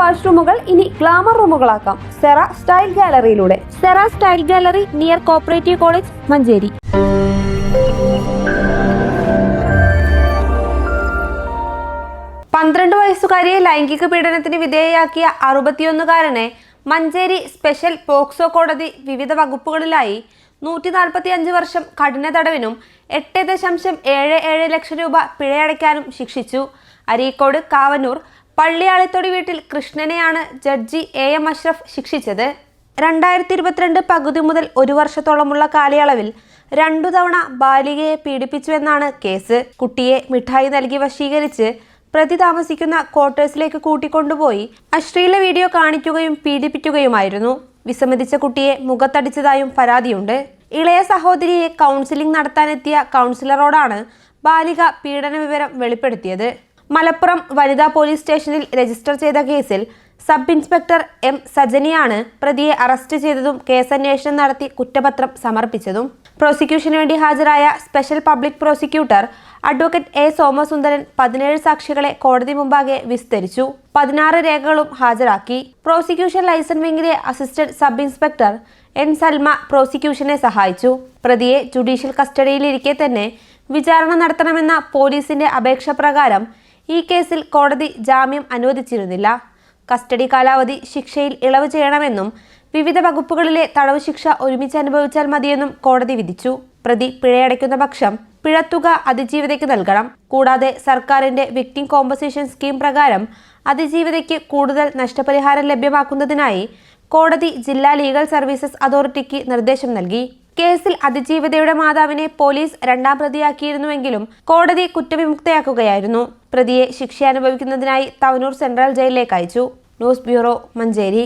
വാഷ്റൂമുകൾ ഇനി ഗ്ലാമർ റൂമുകളാക്കാം. Sera style ഗാലറിയിലൂടെ. Sera style gallery near cooperative college Manjeri. പന്ത്രണ്ട് വയസ്സുകാരിയെ ലൈംഗിക പീഡനത്തിന് വിധേയയാക്കിയ അറുപത്തിയൊന്നുകാരനെ മഞ്ചേരി സ്പെഷ്യൽ പോക്സോ കോടതി വിവിധ വകുപ്പുകളിലായി നൂറ്റി നാൽപ്പത്തി അഞ്ച് വർഷം കഠിന തടവിനും എട്ട് ദശാംശം ഏഴ് ഏഴ് ലക്ഷം രൂപ പിഴയടയ്ക്കാനും ശിക്ഷിച്ചു. അരീക്കോട് കാവന്നൂർ പള്ളിയാളിത്തൊടി വീട്ടിൽ കൃഷ്ണനെയാണ് ജഡ്ജി എ എം അഷ്റഫ് ശിക്ഷിച്ചത്. രണ്ടായിരത്തി ഇരുപത്തിരണ്ട് പകുതി മുതൽ ഒരു വർഷത്തോളമുള്ള കാലയളവിൽ രണ്ടു തവണ ബാലികയെ പീഡിപ്പിച്ചുവെന്നാണ് കേസ്. കുട്ടിയെ മിഠായി നൽകി വശീകരിച്ച് പ്രതി താമസിക്കുന്ന ക്വാർട്ടേഴ്സിലേക്ക് കൂട്ടിക്കൊണ്ടുപോയി. അശ്ലീല വീഡിയോ കാണിക്കുകയും പീഡിപ്പിക്കുകയുമായിരുന്നു. വിസമ്മതിച്ച കുട്ടിയെ മുഖത്തടിച്ചതായും പരാതിയുണ്ട്. ഇളയ സഹോദരിയെ കൗൺസിലിംഗ് നടത്താനെത്തിയ കൗൺസിലറോടാണ് ബാലിക പീഡന വിവരം വെളിപ്പെടുത്തിയത്. മലപ്പുറം വനിതാ പോലീസ് സ്റ്റേഷനിൽ രജിസ്റ്റർ ചെയ്ത കേസിൽ സബ് ഇൻസ്പെക്ടർ എം സജനിയാണ് പ്രതിയെ അറസ്റ്റ് ചെയ്തതും കേസന്വേഷണം നടത്തി കുറ്റപത്രം സമർപ്പിച്ചതും. പ്രോസിക്യൂഷന് വേണ്ടി ഹാജരായ special public prosecutor advocate A Somasundaran പതിനേഴ് സാക്ഷികളെ കോടതി മുമ്പാകെ വിസ്തരിച്ചു. പതിനാറ് രേഖകളും ഹാജരാക്കി. Prosecution liaison വിംഗിലെ assistant sub inspector N Salma പ്രോസിക്യൂഷനെ സഹായിച്ചു. പ്രതിയെ ജുഡീഷ്യൽ കസ്റ്റഡിയിലിരിക്കെ തന്നെ വിചാരണ നടത്തണമെന്ന പോലീസിന്റെ അപേക്ഷ പ്രകാരം ഈ കേസിൽ കോടതി ജാമ്യം അനുവദിച്ചിരുന്നില്ല. കസ്റ്റഡി കാലാവധി ശിക്ഷയിൽ ഇളവ് ചെയ്യണമെന്നും വിവിധ വകുപ്പുകളിലെ തടവ് ശിക്ഷ ഒരുമിച്ച് അനുഭവിച്ചാൽ മതിയെന്നും കോടതി വിധിച്ചു. പ്രതി പിഴയടയ്ക്കുന്ന പക്ഷം പിഴത്തുക അതിജീവിതയ്ക്ക് നൽകണം. കൂടാതെ സർക്കാരിന്റെ വിക്ടിം കോമ്പൻസേഷൻ സ്കീം പ്രകാരം അതിജീവിതയ്ക്ക് കൂടുതൽ നഷ്ടപരിഹാരം ലഭ്യമാക്കുന്നതിനായി കോടതി ജില്ലാ ലീഗൽ സർവീസസ് അതോറിറ്റിക്ക് നിർദ്ദേശം നൽകി. കേസിൽ അതിജീവിതയുടെ മാതാവിനെ പോലീസ് രണ്ടാം പ്രതിയാക്കിയിരുന്നുവെങ്കിലും കോടതി കുറ്റവിമുക്തയാക്കുകയായിരുന്നു. പ്രതിയെ ശിക്ഷ അനുഭവിക്കുന്നതിനായി തവനൂർ സെൻട്രൽ ജയിലിലേക്ക് അയച്ചു. News bureau Manjeri.